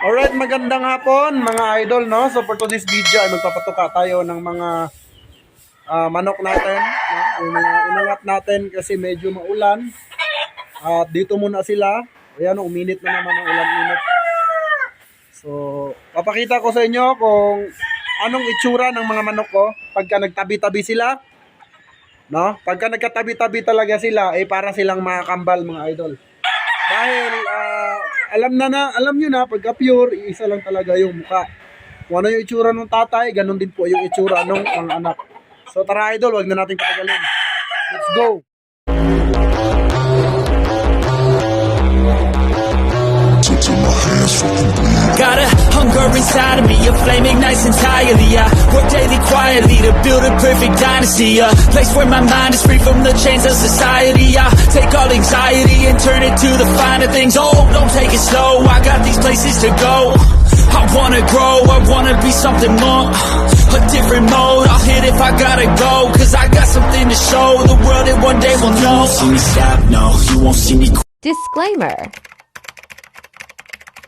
Alright, magandang hapon mga idol, no? So for today's video ay magpapatuka tayo ng mga ah, manok natin, no? Yung mga inangat natin kasi medyo maulan. At dito muna sila. Ayan, uminit na naman ang ulan-init. So, papakita ko sa inyo kung anong itsura ng mga manok ko pagka nagtabi-tabi sila. No? Pagka nagkatabi-tabi talaga sila, eh para silang makakambal mga idol. Dahil ah, alam na na, alam niyo na pagka pure, isa lang talaga yung mukha. Kung ano yung itsura ng tatay, ganun din po yung itsura ng mga anak. So tara idol, wag na natin patagalin. Let's go. Got a hunger inside of me, a flame ignites entirely. I work daily quietly to build a perfect dynasty. A place where my mind is free from the chains of society. I take all anxiety turn it to the finer things. Oh, don't take it slow, I got these places to go. I wanna grow, I wanna be something more. A different mode, I'll hit if I gotta go. Cause I got something to show the world that one day will know. You won't see me stop, no, you won't see me Disclaimer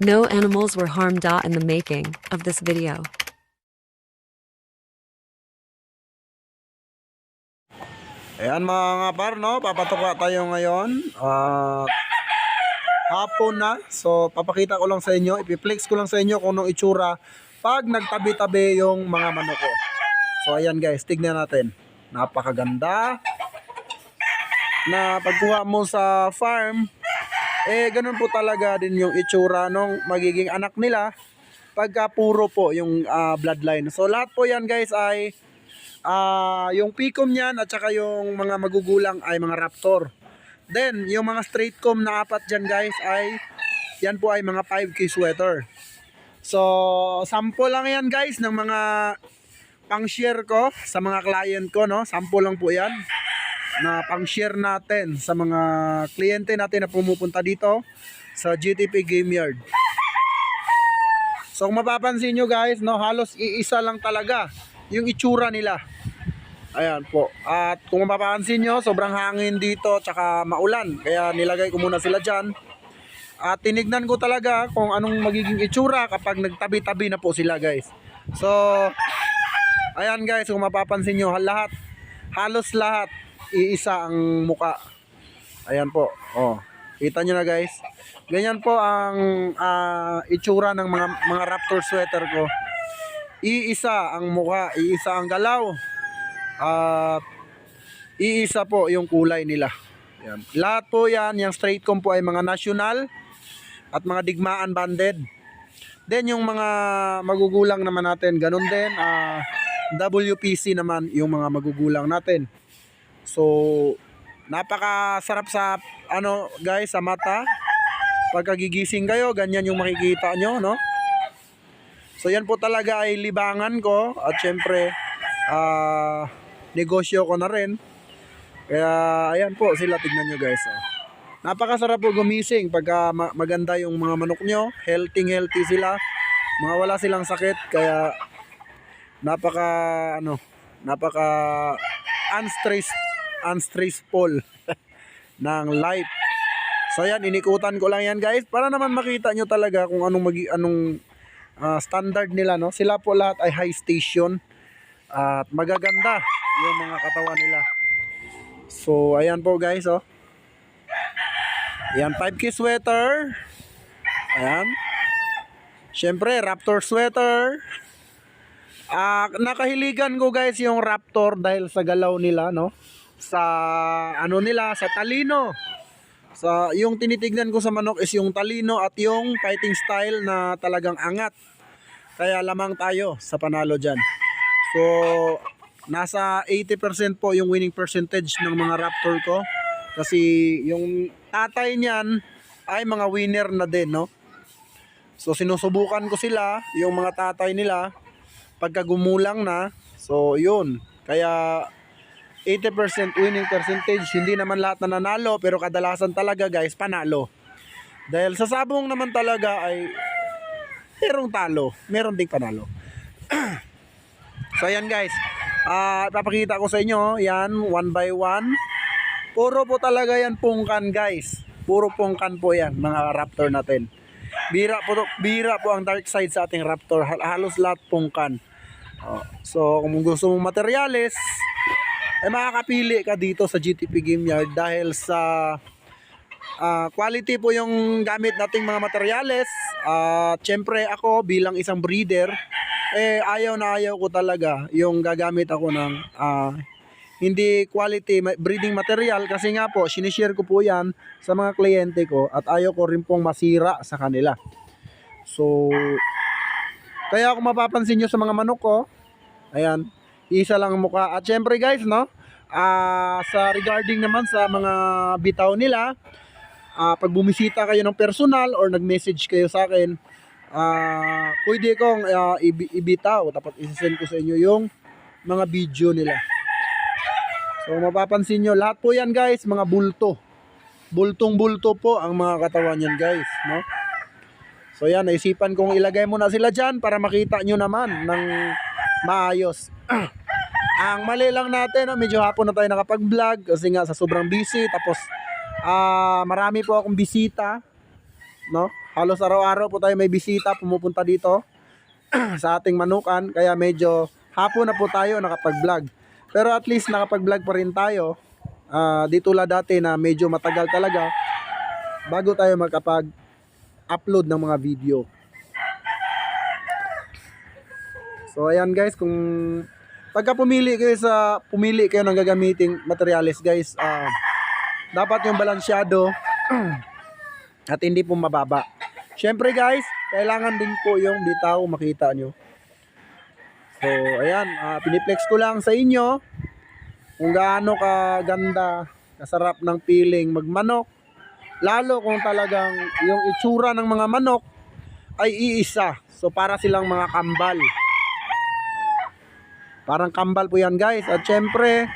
No animals were harmed in the making of this video. Ayan mga par, no? Papatuka tayo ngayon. Ah, hapon na. So, papakita ko lang sa inyo, ipiplex ko lang sa inyo kung anong itsura pag nagtabi-tabi yung mga manok ko. So, ayan guys, tignan natin. Napakaganda. Na pagkuha mo sa farm, eh, ganun po talaga din yung itsura nung magiging anak nila pagka puro po yung ah, bloodline. So, lahat po yan guys ay Ah, yung picom niyan at saka yung mga magugulang ay mga raptor. Then, yung mga straight comb na apat dyan guys ay yan po ay mga 5K sweater. So, sample lang yan guys ng mga pang-share ko sa mga client ko, no? Sample lang po yan na pang-share natin sa mga kliyente natin na pumupunta dito sa GTP Game Yard. So kung mapapansin nyo guys, no, halos iisa lang talaga yung itsura nila. Ayan po. At kung mapapansin nyo, sobrang hangin dito tsaka maulan. Kaya nilagay ko muna sila dyan. At tinignan ko talaga kung anong magiging itsura kapag nagtabi-tabi na po sila guys. So, ayan guys, kung mapapansin nyo, lahat, halos lahat, iisa ang muka. Ayan po. Oh, kita nyo na guys. Ganyan po ang ah, itsura ng mga mga raptor sweater ko. Iisa ang mukha, iisa ang galaw. At iisa po yung kulay nila. Yan. Lahat po yan, yung straight comb po ay mga national at mga digmaan banded. Then yung mga magugulang naman natin, ganun din. ah, WPC naman yung mga magugulang natin. So, napakasarap sa ano guys sa mata. Pagkagigising kayo, ganyan yung makikita nyo, no? So yan po talaga ay libangan ko at syempre ah negosyo ko na rin. Kaya ayan po sila tignan nyo guys. Oh. Napakasarap po gumising pagka ma- maganda yung mga manok nyo. Healthy healthy sila. Mga wala silang sakit kaya napaka ano napaka unstress unstressful ng life. So yan inikutan ko lang yan guys para naman makita nyo talaga kung anong magi anong ah, standard nila no. Sila po lahat ay high station at magaganda yung mga katawan nila. So ayan po guys oh. Ayan 5K sweater. Ayan. Siyempre Raptor sweater. Ah, nakahiligan ko guys yung Raptor dahil sa galaw nila no. Sa ano nila sa talino. Sa yung tinitignan ko sa manok is yung talino at yung fighting style na talagang angat. Kaya lamang tayo sa panalo diyan. So nasa 80% po yung winning percentage ng mga Raptor ko. Kasi yung tatay niyan ay mga winner na din, no? So sinusubukan ko sila, yung mga tatay nila, pagka gumulang na, so yun. Kaya 80% winning percentage, hindi naman lahat na nanalo, pero kadalasan talaga guys, panalo. Dahil sa sabong naman talaga ay merong talo, meron ding panalo. so ayan guys, ah papakita ko sa inyo, yan, one by one. Puro po talaga yan pungkan guys. Puro pungkan po yan, mga raptor natin. Bira po, bira po ang dark side sa ating Raptor. Hal- Halos lahat pungkan. Oh, so kung gusto mong materyales, ay makakapili ka dito sa GTP Game Yard dahil sa ah, quality po yung gamit nating mga materyales. At syempre ako bilang isang breeder, eh ayaw na ayaw ko talaga yung gagamit ako ng ah, hindi quality breeding material kasi nga po sinishare ko po yan sa mga kliyente ko at ayaw ko rin pong masira sa kanila. So, kaya kung mapapansin nyo sa mga manok ko, ayan, isa lang ang mukha. At syempre guys, no, ah sa regarding naman sa mga bitaw nila, ah pag bumisita kayo ng personal or nag-message kayo sa akin, ah pwede kong ibi- ibitaw tapos isasend ko sa inyo yung mga video nila. So mapapansin nyo, lahat po yan guys, mga bulto. Bultong bulto po ang mga katawan yan guys, no? So yan, naisipan kong ilagay muna sila dyan para makita nyo naman ng maayos. ang mali lang natin, no, medyo hapon na tayo nakapag-vlog kasi nga sa sobrang busy. Tapos ah marami po akong bisita. No? Halos araw-araw po tayo may bisita pumupunta dito sa ating manukan. Kaya medyo hapon na po tayo nakapag-vlog. Pero at least nakapag-vlog pa rin tayo. Ah, di tulad dati na medyo matagal talaga bago tayo magkapag upload ng mga video. So ayan guys, kung pagka pumili kayo sa pumili kayo ng gagamiting materials guys, ah dapat yung balansyado at hindi po mababa. Syempre guys, kailangan din po yung bitaw makita nyo. So ayan, ah, piniplex ko lang sa inyo kung gaano kaganda, kasarap ng feeling magmanok lalo kung talagang yung itsura ng mga manok ay iisa. So para silang mga kambal. Parang kambal po yan guys. At syempre,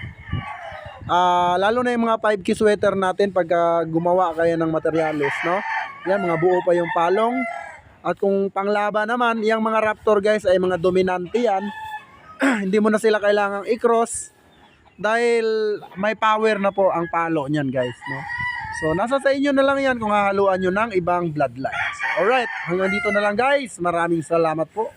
ah lalo na yung mga 5K sweater natin pag ah, gumawa kayo ng materials, no? Yan, mga buo pa yung palong. At kung panglaban naman, yung mga raptor guys ay mga dominante yan. Hindi mo na sila kailangang i-cross dahil may power na po ang palo niyan guys, no? So, nasa sa inyo na lang yan kung hahaluan nyo ng ibang bloodlines. Alright, hanggang dito na lang guys. Maraming salamat po.